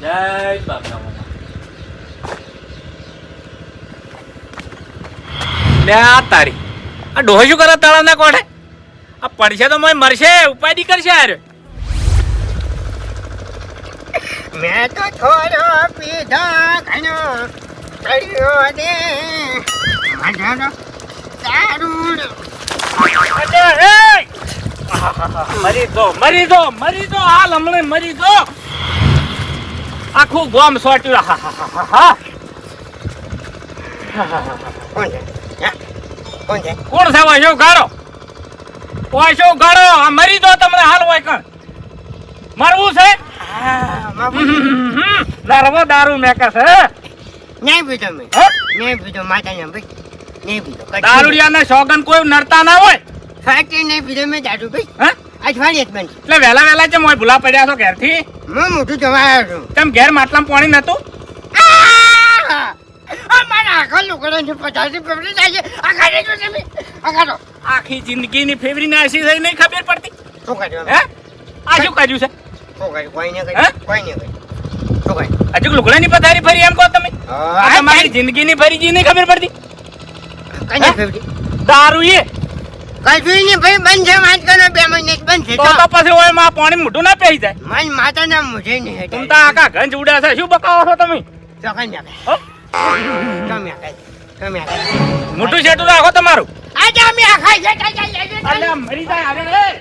જય બાપા. લે આ તારી. આ ડોહો શું કરે તળાવના કોઠે આ પડશે તો મોય મરશે ઉપાય દી કરશે આરે મેં તો થોડો પીધો ઘણો કર્યો દે મજાનો દારૂડ. મરી દો મરી દો મરી દો હાલ હમણાં મરી દો. આખું ગોમ સોટ્યું હા હા હા હા કોણ છે? કોણ છે ગાળો? વાશો ગાળો? આ મરી દો તમને હાલ હોય કણ. મરવું છે. નરવો દારૂ મેકે છે નહીં પીધો મેં? નહીં પીધો માતાને ભાઈ. નહીં પીધો દારૂડિયાના શોગન કોઈ નડતા ના હોય. નહીં. નહીં પીધો મેં દારૂ ભાઈ. હે? અઠવાડિયે જ બનશે એટલે વહેલા વહેલા છે મોય ભૂલા પડ્યા છો ઘેરથી? હું મોટું જવા આવ્યો છું. તેમ ઘેર માટલામાં પાણી નતું? આખા થઈ નહીં ખબર પડતી? શું કર્યું હે? આ શું કર્યું છે? શું કર્યું કોઈ ને કર્યું કોઈ ને કર્યું પથારી ફરી એમ કહો તમે? તમારી જિંદગીની ફરી જી નહીં ખબર પડતી? દારૂ એ. કશું નહીં ભાઈ બંધ છે વાત કરો બે મહિને બંધ છે તો પછી ઓયમાં પાણી મોઢું ના પેહી જાય. મારી માતા ના મુझे નહીં તું તો આખા ગંજ ઉડ્યા છે શું બકાવો છો તમે? ચોકન જાકે તમે આખાય તમે આખાય મોઢું છેટું રાખો તમારું. આજે મે આખાય છે જા, જા, જા, જા, જા. અલ્યા મરી જાય એ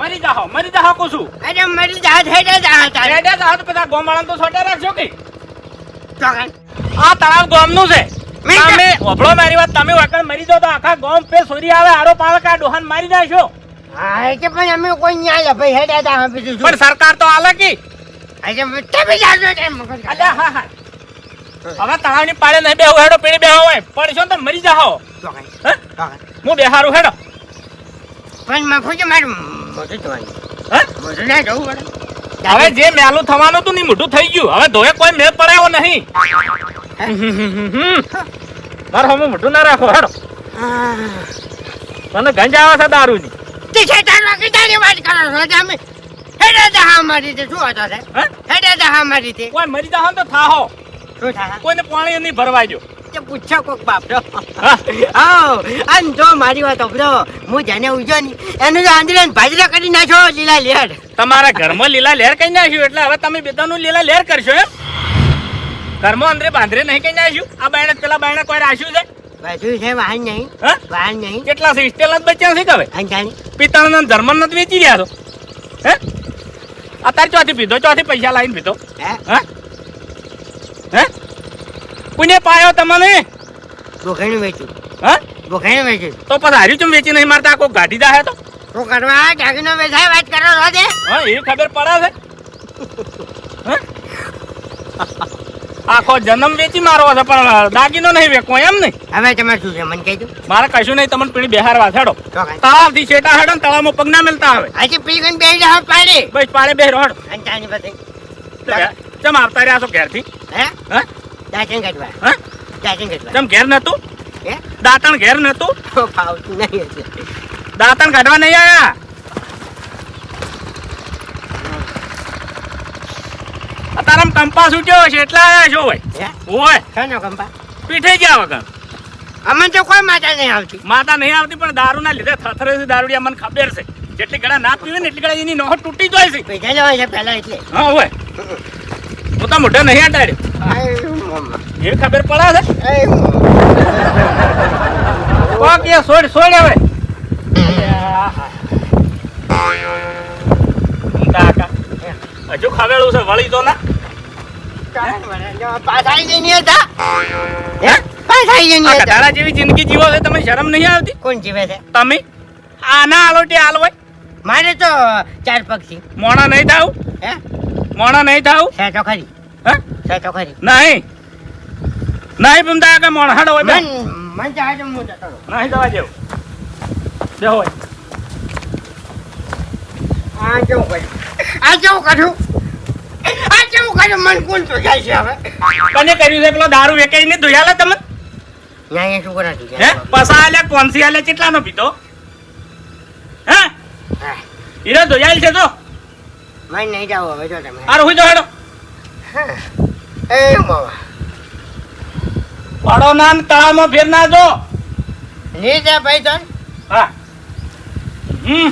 મરી મરી જાઓ કહું છું અરે મરી જા રેડ્યા તો પેલા તો રાખજો કે. ચોકન આ તળાવ ગોમનું છે. કા- તમે ઓભળો મારી વાત. તમે વાકણ મરી જાઓ તો આખા ગોમ પે સોરી આવે. આરો પાવે કા ડોહાન મારી જાશો હા એ કે પણ અમે કોઈ ન્યાય ભાઈ હેડા તા અમે બીજું પણ સરકાર તો આલે કી? આજે તમે જાજો મગજ અલ્યા હા હા. હવે તળાવની પાળે નહીં બેહો હેડો પેડી બેહો હોય પડશો છો તો મરી જાહો. હે? હું બેહારું હેડો. પણ મફુજી મારું મોટું જોવાનું મોટું ના જવું પડે. હવે જે મેલું થવાનું હતું ને મોટું થઈ ગયું. હવે ધોએ કોઈ મેળ પડાયો નહીં. મારે હવે મોઢું ના રાખો હેડો. મને ગંજ આવે છે દારૂની. તે શેતાન વાકી તારી વાત કરો છો તમે હેડા મારી તે શું હતો છે? હેડા મારી તે કોઈ મરી ને તો થાહો. શું થાય કોઈને પાણી નહીં ભરવાઈ દો તે પૂછો કોક બાપરો હા? આવ જો મારી વાત ઓબરો હું જેને ઉજો ની એનું તો આંદોલન ભાજરા કરી નાખો લીલા લેડ તમારા ઘરમાં લીલા લહેર કઈ નાખ્યું એટલે હવે તમે બેદાનું લીલા લહેર કરશો એમ? ઘરમાં અંદરે બાંધરે નહીં કઈ નાખ્યું આ બાયણે પેલા બાયણે કોઈ રાખ્યું છે? બધું છે વાહન નહીં. હા? વાહન નહીં. કેટલા છે? સ્ટેલ જ બચ્યા છે કે હવે? અંજાણી પિત્તળના જર્મન નથી વેચી રહ્યા છો હે? અત્યારે ચોથી પીધો ચોથી પૈસા લાવીને પીધો. હે? હે? હે? કોઈને પાયો તમને. બોખાણું વેચ્યું હા? બોખાણું વેચ્યું તો પછી હાર્યું ચમ વેચી નહીં? મારતા કોઈ ગાડી જાહે તો. તો કરવા જાગીનો વેચાય વાત કરો છો હા એ ખબર પડે છે. હે? આખો જન્મ વેચી મારો છે પણ દાગીનો નહીં વેકો એમ નહીં. હવે તમે શું છે મને કહી દો મારે કશું નહીં તમને પેલી બિહાર વાછાડો તળાવથી છેટા હેડો ને તળાવમાં પગ ના મેલતા આવે. આજે પીગન બે જાવ પાડે. બસ પાડે બે રોડ અંજાણી બધી ચમ આવતા રહ્યા છો ઘેરથી? હે? હે? દાચન કટવા હે? દાચન કટવા ચમ ઘેર નતું હે? દાંતણ ઘેર નતું ફાવતું નહીં દાંતણ કાઢવા નહીં આયા? તારામ કંપાસ ઉઠ્યો છે એટલા આવ્યા છો ભાઈ. હે? ઓય. શાનો કંપા? પીઠે ગયા વગર. અમને તો કોઈ માતા નહીં આવતી. માતા નહીં આવતી પણ દારૂના લીધે થથરે છે દારૂડી અમને ખબર છે. જેટલી ગળા ના પીવે ને એટલી ગળા એની નોહ તૂટી જાય છે. પૈસા જવાય છે પહેલા એટલે. હા હોય હું તો મોઢે નહીં અટાડ્યો એ ખબર પડે છે. કોક એ છોડ છોડ હવે. હજુ ખવેલું છે વળી તો ના. ગધાડા જેવી જિંદગી જીવો છે તમને શરમ નહીં આવતી? કોણ જીવે છે? તમે? આના આલોટી હાલ હોય? મારે તો ચાર પક્ષી મોણા નહીં થાવ? હે? મોણા નહીં થાવ? છે તો ખરી. હે? છે તો ખરી. નહીં. નહીં પમતા કે મોણ હાડો હોય મન મન જતો નહીં જવા બે હોય આ કેવું કર્યું? આ કેવું કર્યું? આ કેવું કર્યું? મન કોણ તો જાય છે હવે. કને કર્યું છે પેલો દારૂ વેકાઈ ને ધોયાલે તમે? ન્યાય શું કરે છે? હે? પસા આલે કોનસી આલે કેટલાનો પીધો? હે? હા. હીરો ધોયાલ છે તો? મને નહીં જાવ હવે જો તમે. આર હુઈ જો હેડો. એ મામા પડો ના ને તળાવમાં ફેર ના જો. નહીં જા ભાઈ તન હા. હમ.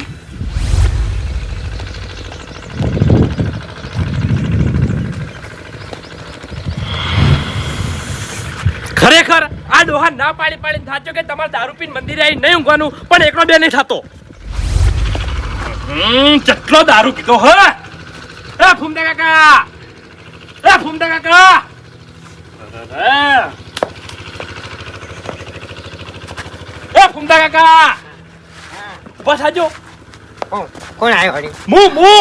ખરેખર આ ડોહા ના પાડી પાડીને થાચો કે તમારે દારૂ પીને મંદિરે આવી નહીં ઊંઘવાનું? પણ એકલો બે નહીં થતો. હમ કેટલો દારૂ પીતો હ? એ ફૂમતા કાકા! એ ફૂમતા કાકા. એ ફૂમતા કાકા! બસ આજો કોણ? કોણ આવ્યો હરી મુ મુ!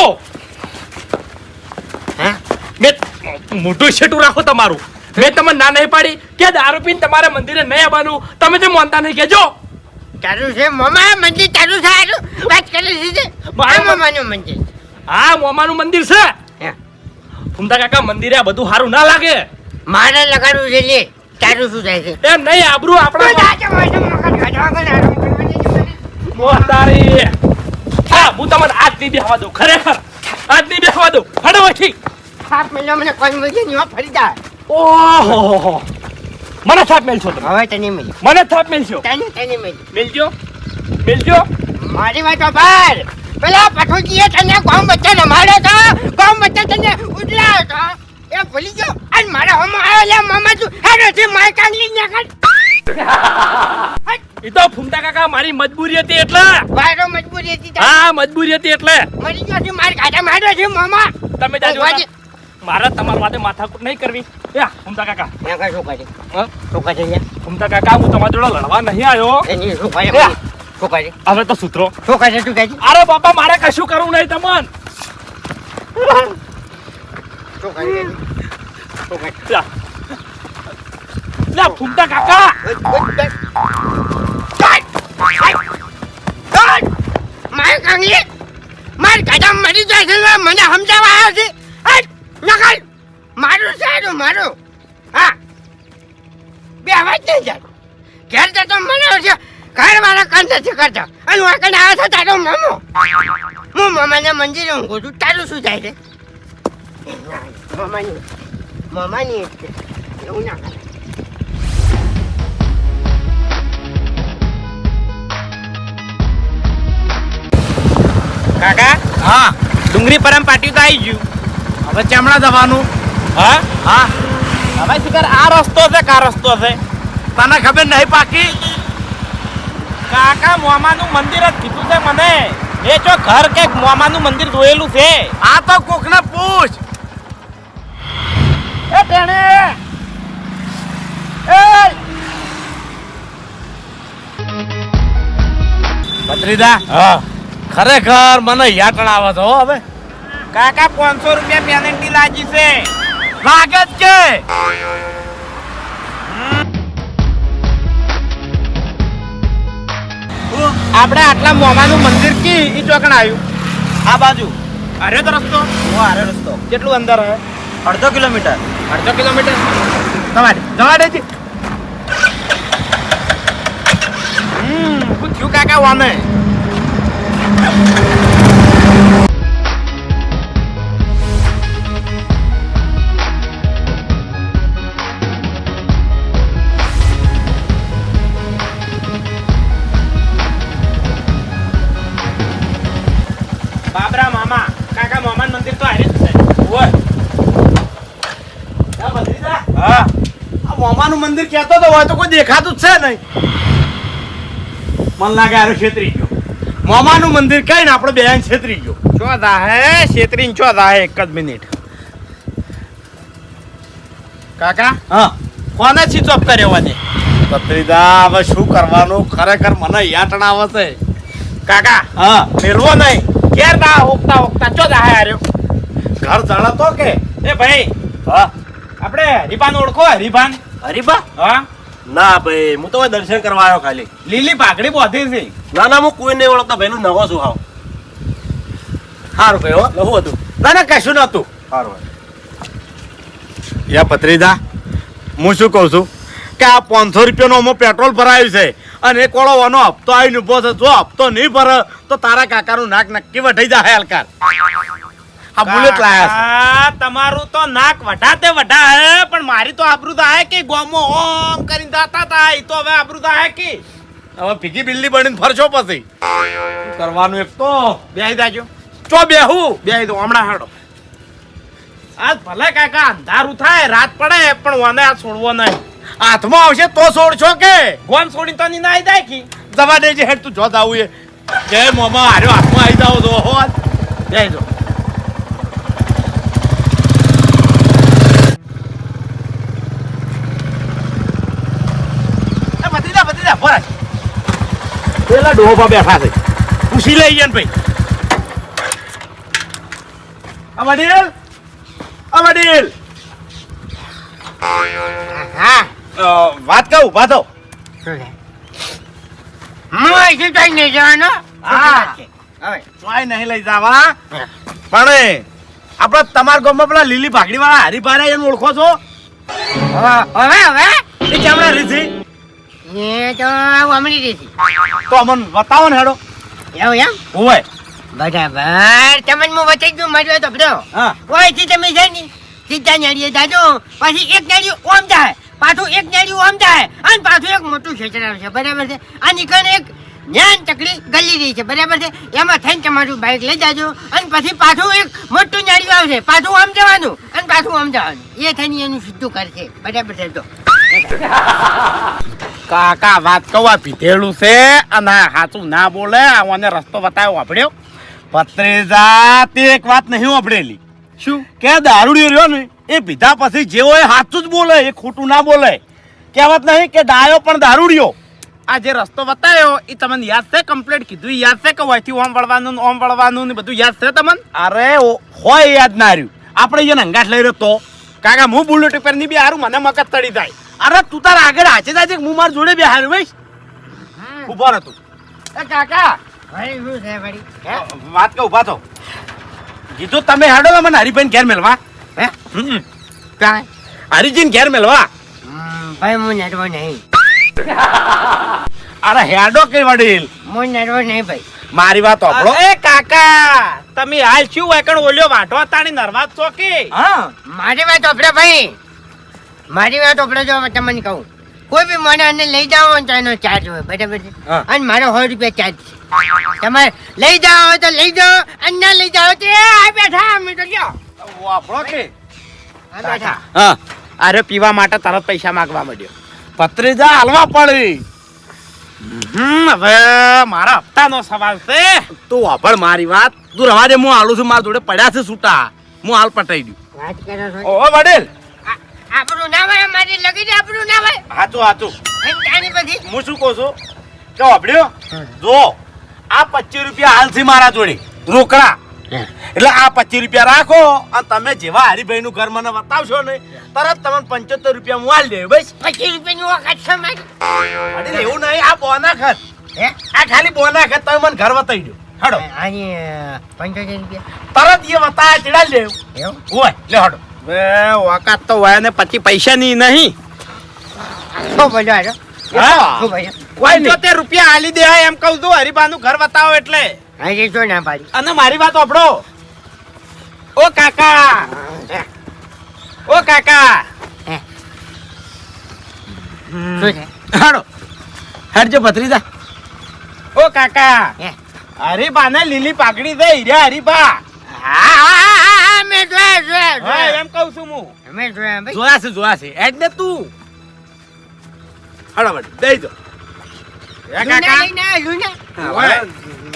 હા? મેં મોટું શેટું રાખો તમારું. મેં તમને ના નહીં પાડી કે દારૂ પીને તમારે મંદિરે નહીં આવવાનું. તમે તે માનતા નહીં કેજો તારું છે મામા મંદિર તારું છે હારું. વાત કરી છે. મારું મામાનું મંદિર હા મોમાનું મંદિર છે? હે. ફૂમતા કાકા મંદિરે આ બધું સારું ના લાગે. મારે લગાડવું છે લે. તારું શું થાય છે? એમ નહીં આબરૂ આપણા મોહતારી હા હું તમને આજ નહીં બેહવા દઉં ખરેખર. આજ નહીં બેહવા દઉં. હડો સાત મહિના મને કોઈ મળશે નહીં ફરી જા. ઓહો મને થાપ મેલશો તમે. હવે તને મેલ મને થાપ મેલશો. તને તને મેલ મેલજો. મેલજો. મારી વાત પર પેલા પઠોજીએ તને ગામ ને મારે તો ગામ બચ્ચા તને ઉડલાયો તો. એ ભૂલી ગયો. અને મારા હમ આવેલા મામા તું હેડો છે માય કાંગલી ને કાઢ એ તો ફૂમતા કાકા મારી મજબૂરી હતી એટલે. વાયરો મજબૂરી હતી હા મજબૂરી હતી એટલે. મરી ગયો છે માર ગાડા માર્યો છે મામા. તમે જાજો. મારા તમારા માટે માથાકૂટ નહીં કરવી. યા ફૂમતા કાકા. ત્યાં કઈ શું કરે શું કરે છે? ફૂમતા કાકા હું તમારા જોડે લડવા નહીં આવ્યો. એની શું કરે હવે તો સૂત્રો. શું કરે શું કહે અરે બાપા મારે કશું કરવું નહીં તમન. શું કરે શું કરે લા ફૂમતા કાકા. માર કાંગલી. માર ગાડા મરી જાય છે મને સમજાવવા આવ્યો છે. મારું? મારું હા. બે અવાજ નહીં જાય. ઘેર જતો મને છે ઘર વાળા કામ નથી કરતા અને હું કને આવે છે તારો મમો? હું મમાને મંદિરે ઊંઘું છું. તારું શું થાય છે? મમાની મમાની એવું ના કરે. કાકા? હા. ડુંગળી પરમ પાટી તો આવી ગયું. હવે ચમડા જવાનું હા? હા. હવે શિખર આ રસ્તો છે કા રસ્તો છે? તને ખબર નહીં પાકી? કાકા મોમાનું મંદિર જ કીધું છે મને. એ જો ઘર કે મોમાનું મંદિર જોયેલું છે? આ તો કોકને પૂછ. એ ટેણે એ! હા. ખરેખર મને યાટણ આવે છે હો હવે. કાકા પાંચસો રૂપિયા પેનલ્ટી લાગી છે. લાગે જ કે આપણે આટલા મોમાનું મંદિર કી ઈ ચોકણ આવ્યું આ બાજુ. અરે તો રસ્તો. હું આરે રસ્તો. કેટલું અંદર હે અડધો કિલોમીટર. અડધો કિલોમીટર? તમારે જવા દેજે હમ પૂછ્યું કાકા વામે? મંદિર કહેતો તો હોય તો કોઈ દેખાતું જ છે નહીં. મન લાગે આરો છેતરી ગયો. મામાનું મંદિર કઈ ને આપણે બેન છેતરી ગયો. ચોદા હે છેતરીન ચોદા હે એક જ મિનિટ. કાકા? હા. કોને ઓફ કર્યો વાજે પત્રીદા હવે શું કરવાનું? ખરેખર મને યાટણ આવે છે. કાકા હા. મેરવો નહીં. ઘેર ના ઓકતા ઓકતા ચોદા હે આર્યો? ઘર જણા તો કે? એ ભાઈ હા. આપણે હરિભાન ઓળખો હરિભાન હરીબા હા? ના ભાઈ હું તો દર્શન કરવા આવ્યો ખાલી. લીલી પાઘડી બોધી છે. ના ના હું કોઈ નહીં ઓળખતો ભાઈ નવો છું હાવ. સારું ભાઈ હો નવું હતું. ના ના કશું નતું સારું યા પત્રીદા હું શું કહું છું? કે આ પાંચસો રૂપિયાનો અમો પેટ્રોલ ભરાયું છે અને એક વાળો વાનો હપ્તો આવીને ઊભો છે. જો હપ્તો નહીં ભરે તો તારા કાકાનું નાક નક્કી વઢી જાય હલકાર. આ બુલેટ લાયા તમારું તો નાક વઢાતે વઢા હે પણ મારી તો આબરૂ થાય કે ગોમો ઓમ કરીને દાતા તા ઈ તો હવે આબરૂ થાય કે? હવે ભીગી બિલ્લી બનીને ફરશો પછી. કરવાનું એક તો? બેહી દાજો ચો બેહું? બેહી દો હમણાં હાડો. આજ ભલે કાકા અંધારું થાય રાત પડે પણ વાને આ છોડવો નહીં. હાથમાં આવશે તો છોડશો કે? ગોમ છોડી તો નહીં નાઈ જાય કે? જવા દેજે હેડ તું જો આવું એ. જય મોમા હાર્યો હાથમાં આવી જાવ તો હો. બેહી દો એ ભતીજા ભતીજા ભરાય પેલા ડોહા બેઠા છે. પૂછી લઈ જાય ભાઈ. આ વડીલ? આ વડીલ? હા. વાત કહું ઊભા થો હું અહીંથી કઈ નહીં જવાનો? હા. ચોય નહીં લઈ જાવા પણ આપણે તમારા ગામમાં પેલા લીલી ભાગડી વાળા હરીભારે એને ઓળખો છો? હવે હવે? એ કેમણા રીથી એ તો દીધી તો અમને બતાવો ને હેડો. એવું એમ? હોય બરાબર. તમને હું વચ્ચે ગયું માર્યો તો બધો હા. ઓયથી તમે છે ને સીધા નાળીએ જાજો. પછી એક નાળિયું ઓમ જાય પાછું એક નાળિયું ઓમ જાય અને પાછું એક મોટું ખેતર છે. બરાબર છે? અને નીકળે એક જ્ઞાન ચકડી ગલી રહી છે. બરાબર છે? એમાં થઈને તમારું બાઇક લઈ જાજો અને પછી પાછું એક મોટું નાળિયું આવશે. પાછું આમ જવાનું અને પાછું આમ જવાનું. એ થઈને એનું સીધું કરશે બરાબર છે? તો કાકા વાત કહું પીધેલું છે? અને સાચું ના બોલે આવાને રસ્તો બતાવ્યો વાપડ્યો પત્રેજા તે એક વાત નહીં વાપરેલી. શું? કે દારૂડી રહ્યો ને એ પીધા પછી જેવો એ સાચું જ બોલે એ ખોટું ના બોલે. કહેવત નહીં કે ડાયો પણ દારૂડિયો. આ જે રસ્તો બતાવ્યો એ તમને યાદ છે? કમ્પ્લીટ કીધું યાદ છે કે અહીંથી ઓમ વળવાનું ઓમ વળવાનું ને બધું યાદ છે તમને? અરે હોય યાદ ના રહ્યું. આપણે એને અંગાટ લઈ રહ્યો તો. કાકા હું બુલેટ ઉપરની બી હારું મને મગજ તળી જાય. અરે તું તાર આગળ હાચે જાજે હું માર જોડે બે હારું ભાઈ ઊભો રહે તું. એ કાકા. ભાઈ શું છે વળી? વાત કે ઊભા થો. કીધું તમે હેડો મને હરિભાઈ ઘેર મેલવા. હે. કાંઈ? હરીજીને ઘેર મેલવા. ભાઈ હું નડવો નહીં. અરે હેડો કે વડીલ. હું નડવો નહીં ભાઈ. મારી વાત સાંભળો એ કાકા તમે હાલ શું વાકણ ઓલ્યો વાંઢો તાણી નરવાજ ચોકી હા. મારી વાત ઓપડે ભાઈ. મારી વાત ઓપડે જો તમને કહું. કોઈ બી મને અને લઈ જાઓ તો એનો ચાર્જ હોય બરાબર છે? અને મારો સો રૂપિયા ચાર્જ છે. તમારે લઈ જાઓ હોય તો લઈ જાઓ અને ના લઈ જાઓ તો આ બેઠા અમે તો ગયો વાપરો કે બેઠા. હા. અરે પીવા માટે તરત પૈસા માંગવા માંડ્યો પત્રીજા હાલવા પડી. હવે મારા હપ્તાનો સવાલ છે. તું વાપર મારી વાત. તું રવા દે હું હાલું છું મારા જોડે પડ્યા છે છૂટા હું હાલ પટાઈ દઉં. વાત કરો ઓ વડીલ. આપણું ના હોય મારી લગી દે આપણું ના હોય. હાચું હાચું. અને તાની પછી હું શું કહું છું? કે વાપર્યો જો આ પચીસ રૂપિયા હાલથી મારા જોડે. રોકડા. એટલે આ પચીસ રૂપિયા રાખો અને તમે જેવા હરિભાઈ નું ઘર મને બતાવશો ને તરત તમને પંચોતેર રૂપિયા હું હાલ દે બસ. પચીસ રૂપિયાની વખત છે મારી. એવું નહીં આ બોના ખત હે? આ ખાલી બોના ખત તમે મને ઘર બતાવી દો. હડો. પંચોતેર રૂપિયા. તરત એ બતાવ્યા ચડાવી લેવું એવું? હોય લે હડો. હવે વાકાત તો વાયા ને પછી પૈસા ની નહીં. હા. નહીં. પંચોતેર રૂપિયા આલી દે એમ કહું છું હરિભાનું ઘર બતાવો એટલે. ના અને મારી વાત આપડો ઓ કાકા. ઓ કાકા. હાડો હેડજો ભત્રીજા. ઓ કાકા. હે. હરીબા ને લીલી પાઘડી દે હીરા હરીબા હા હા હા હા મેં જોયા જોયા. જોયા છું જોયા ભાઈ. જોયા છે જોયા છે. એજ ને તું. હાડો દઈ દો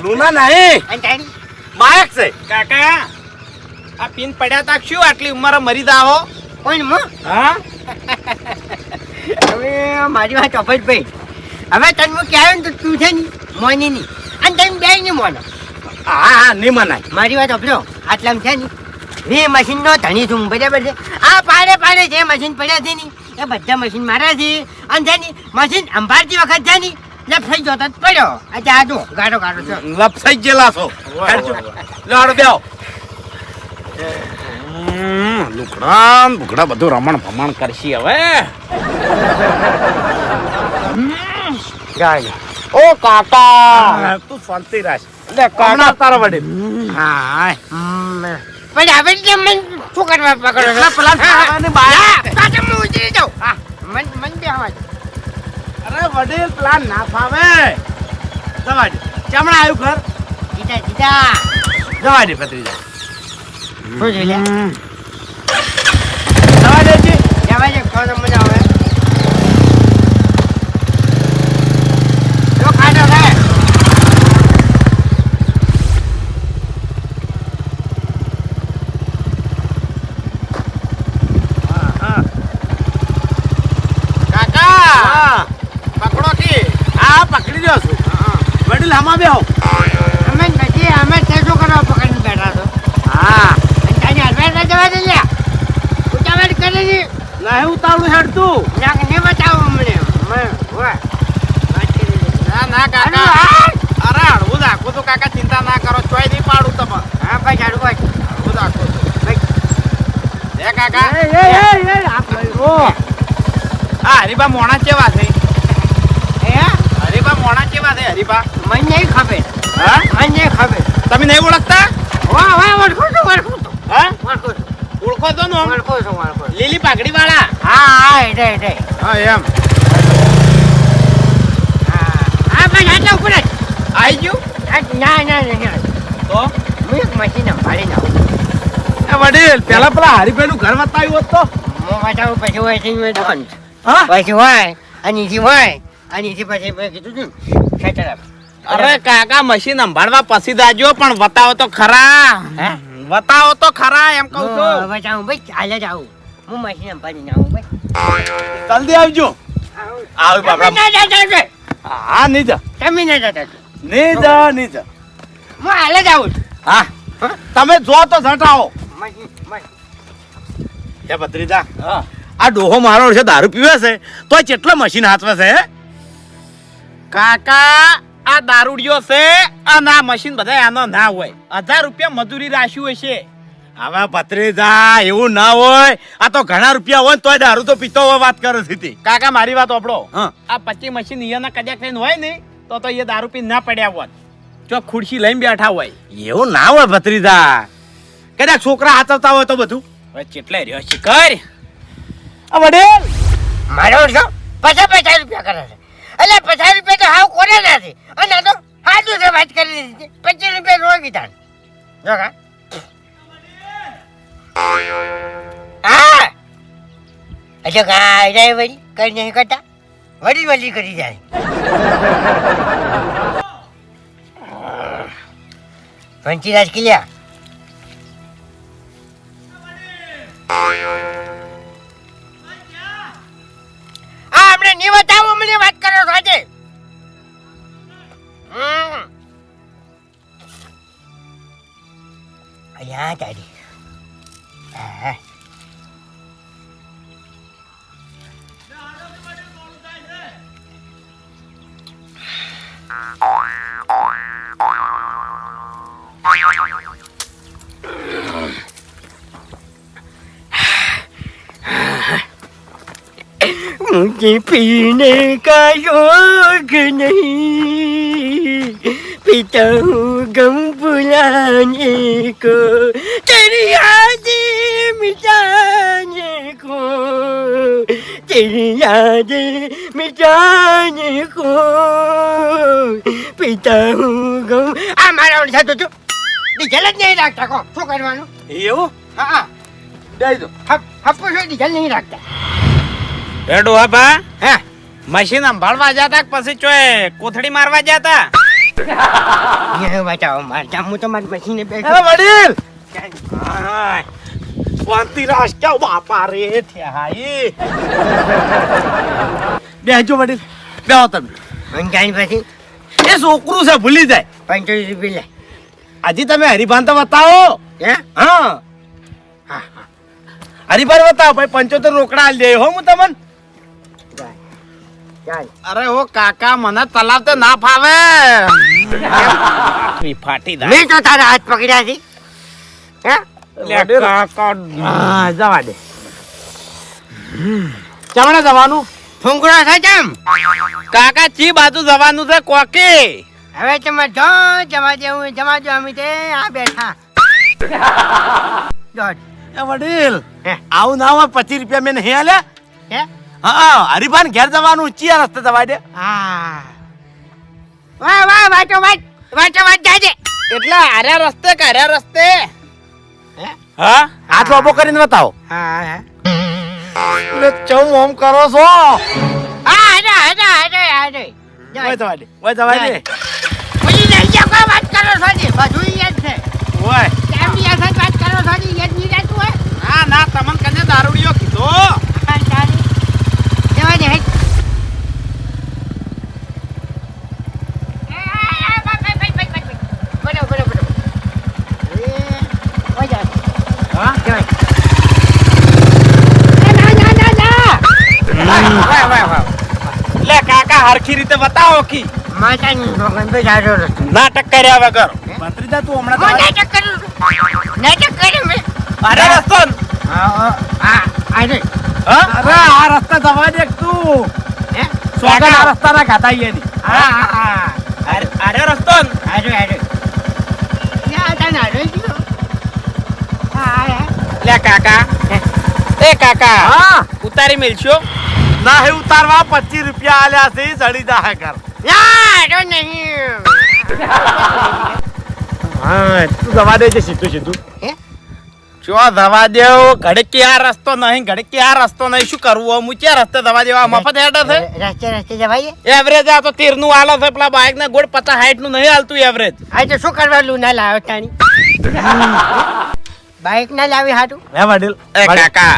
લુના નહીં. માયક છે. કાકા આ પિન પડ્યા તા શું આટલી ઉંમરે મરી જાઓ? કોણ મો હા? હવે મારી વાત અભજ ભાઈ. હવે તને હું કહેવાય ને તો તું છે ને મોની ની અને તમે બે નહીં મોનો. હા હા નહીં મનાય. મારી વાત અભજો આટલામાં છે ને મેં મશીન નો ધણી છું બરાબર છે? આ પાડે પાડે જે મશીન પડ્યા છે ને એ બધા મશીન મારા છે. અને છે ને મશીન અંભારતી વખત છે ને લપસાઈ ગયો તો પડ્યો. આજે આ જો ગાડો ગાડો છો. લપસાઈ ગયેલા છો. હેડજો. લે હાડો બેહો લુકડા લુકડા બધું રમણ ભમણ કરશી હવે. ગાય ઓ કાકા. તું શાંતિ રાખ. લે કાકા તારા વડે. હા પણ હવે કેમ મને શું કરવા પકડો? એટલે પેલા. ખાવાની બહાર- પાછળ હું ઉતરી જાઉં. હા, મન મન બેહવા દો. અરે વડીલ પ્લાન ના ફાવે જવા દે ચમડા આવ્યું ઘર સીધા સીધા જવા દે ભત્રીજા શું છે લે? જવા દે જી જવા દે, ખાવાનો મજા આવે. જો ખાટો છે. કાકા પકડો કી હા પકડી દો છું વડીલ હમા બેહો અમે નથી અમે તે શું કરવા પકડીને બેઠા છો હા અને તારી હાલવાય ના જવા દે લ્યા. ઉતાવળ કરેલી. નહીં ઉતાવળું હેડ તું નાક ને બતાવો અમને. મને, હોય. વાત કરી લે. ના ના અરે, કાકા હા. અરે હળવું રાખું તો કાકા ચિંતા ના કરો ચોય નહીં પાડું તમે હા, ભાઈ, ઝાડુ ભાઈ. હળવું રાખું ભાઈ. હે કાકા એ એ એ એ આ ભાઈઓ. આ હરીબા મોણા કેવા છે હે? હરીબા મોણા કેવા છે હરીબા મને નહીં ખબર. હા મને નહીં ખબર. તમે નહીં ઓળખતા વાહ, વાહ, ઓળખું છું, ઓળખું છું. હા ઓળખું છું, ઓળખો તો નો ઓળખો છું, ઓળખો લીલી પાઘડી વાળા હા, હા, એટલે, એટલે. હા એમ હા. હા, ભાઈ, આટલા ઉપર જ. આવી ગયું ના, ના, ના. તો હું એક મશીન ભાડી આવું. વડીલ પેલા પેલા હરીભાઈ નું ઘર બતાવ્યું હોત તો હું બતાવું, પછી હોય પછી હોય, અને એથી હોય, અને એથી પછી મેં કીધું તું? ખેતર અરે કાકા મશીન સંભાળવા પછી દાજો પણ બતાવો તો ખરા. હે? બતાવો તો ખરા એમ કહું છું. હવે જાઉં, ભાઈ, ચાલે જ આવું. હું મશીન સંભાળીને આવું, ભાઈ. જલ્દી આવજો. આવ તમે બાપડા. ના જતા. હા નહીં જા. તમે ના જતા. નહીં જા નહીં જા. હું હાલે જ આવું છું. હા. તમે જો તો જટાવો એ ભત્રીજા. હે. આ ડોહો મારો છે દારૂ પીવે છે? તો કેટલો મશીન હાથવે છે કાકા આ દારૂડિયો છે અને આ મશીન બધા આનો ના હોય. હજાર રૂપિયા મજૂરી રાખ્યું હશે હવે ભત્રીજા એવું ના હોય. આ તો ઘણા રૂપિયા હોય તોય દારૂ તો પીતો હોય વાત કરે છે કાકા મારી વાત આપણો આ પચી મશીન ઈયાના કદાચ થઈને હોય ને તો તો એ દારૂ પી ના પડ્યા હોત. જો ખુરશી લઈને બેઠા હોય. એવું ના હોય ભત્રીજા. કદાચ છોકરા હાથવતા હોય તો બધું. ચેટલે રહ્યો શિખર આ વડીલ મારો છો પચાસ પચાસ રૂપિયા કરે છે એટલે પચાસ રૂપિયા તો હાવ કોને નથી અને આ તો સાચું છે વાત કરી દીધી છે. પચીસ રૂપિયા રોજ કીધા જો કા હા એટલે કાંઈ જાય વળી કઈ નહીં કરતા વળી વળી કરી જાય પંચીરાજ કિલ્યા અહીંયા તારી હા 불안이고 때리 아들미자니고 때리 아들미자니고 પિતાહુગમ આ મારા ઓલી થતો છું ડીઝલ જ નહીં રાખતા કો શું કરવાનું એવું હા હા દઈ દો હપ્પો છો ડીઝલ નહીં રાખતા એડો હા બા. હા. મશીન સંભાળવા જતા પછી ચોય કોથળી મારવા જતા? એ બચાવ માર જામુ તો માર છોકરું છે ભૂલી જાય પંચોતેર આજે તમે હરિભાન તો બતાવો હે હા હરિભાન બતાવો ભાઈ પંચોતેર રોકડા લે હો હું તમને અરે ઓ કાકા મને તલાવ તો ના ફાવે. ફાટી દે મેં તો તારા હાથ પકડ્યા છે. હે? કાકા. હા જવા દે. ચમણે જવાનું? ફૂંકડો છે કેમ? કાકા ચી બાજુ જવાનું છે કોકે? હવે તમે જો જમા દેવું જમા દો અમે તે આ બેઠા. વડીલ હે. આવું ના હોય પચીસ રૂપિયા મેં નહીં આલ્યા? હે? હા હરીફાન ઘેર જવાનું ચિયા રસ્તે જવા દે. હા. વાહ વાહ વાંચો વાંચ વાંચો વાંચ જાજે એટલે આર્યા રસ્તે કે આર્યા રસ્તે? હા? હાથ લોબો કરીને બતાવો. હા હા. એટલે ચમ ઓમ કરો છો? હા હટો હટો હટો હટો ઓય જવા દે ઓય પછી નહીં જાઓ, કોઈ વાત કરો છો ને બધું છે. ઓય કેમ બી વાત કરો છો ને જ નહીં રહેતું હોય? ના ના તમને કને દારૂડિયો કીધો હા, ચાલે. જવા દે, હેટ. એ, એ, એ, ભાઈ, ભાઈ, ભાઈ, ભાઈ, ભાઈ. બોલો, બોલો, બોલો. એ, ઓય જા. હા જવાય. એ, ના, ના, ના, ના. વાહ, વાહ, વાહ, વાહ. લે કાકા હરખી રીતે બતાવો કી. નાટક કર્યા વગર. ભત્રીજા તું હમણાં હું જવા દે. નાટક કરું નાટક કર્યું મેં. અરે રસ્તો. અરે આ રસ્તે જવા દે તું. સોગન આ રસ્તા ના ખાતા એની. અરે અરે. લે કાકા. એ કાકા. હા. ઉતારી મેલશો? ના હે ઉતારવા પચીસ રૂપિયા આલ્યા છે જડી જાહે કર ના, આજો હા તું જવા દે સીધું સીધું. જો દવા દેવ ઘડકી આ રસ્તો નહીં ઘડકી આ રસ્તો નહીં. શું કરવું હું ક્યાં રસ્તે દવા? દેવા મફત હેઠ છે. રસ્તે રસ્તે જવાય એવરેજ આ તો તેરનું આલો છે પેલા બાઇક ને ગોળ પચાસ હાઈટનું નહીં હાલતું એવરેજ આ તો શું કરવાનું ના લાવ્યો તાણી? બાઈક ના લાવી હાટું? હે વડીલ એ કાકા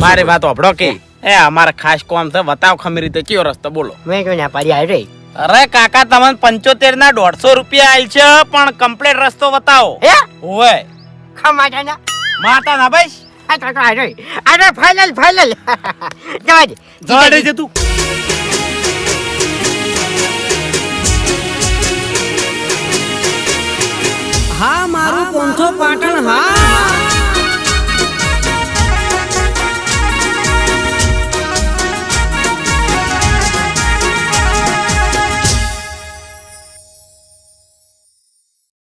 મારી વાત ઓભળો કે એ અમારે ખાસ કોમ છે બતાવ ખમી રીતે કયો રસ્તો બોલો. મેં કયો ના પાડી રહી અરે કાકા તમને પંચોતેર ના દોઢસો રૂપિયા આલ છે પણ કમ્પ્લીટ રસ્તો બતાવો. હે? ઓય ના. માતા ના ભાઈ આ તો ફાઇનલ ફાઇનલ છે તું. હા મારું પોંથો પાટણ હા.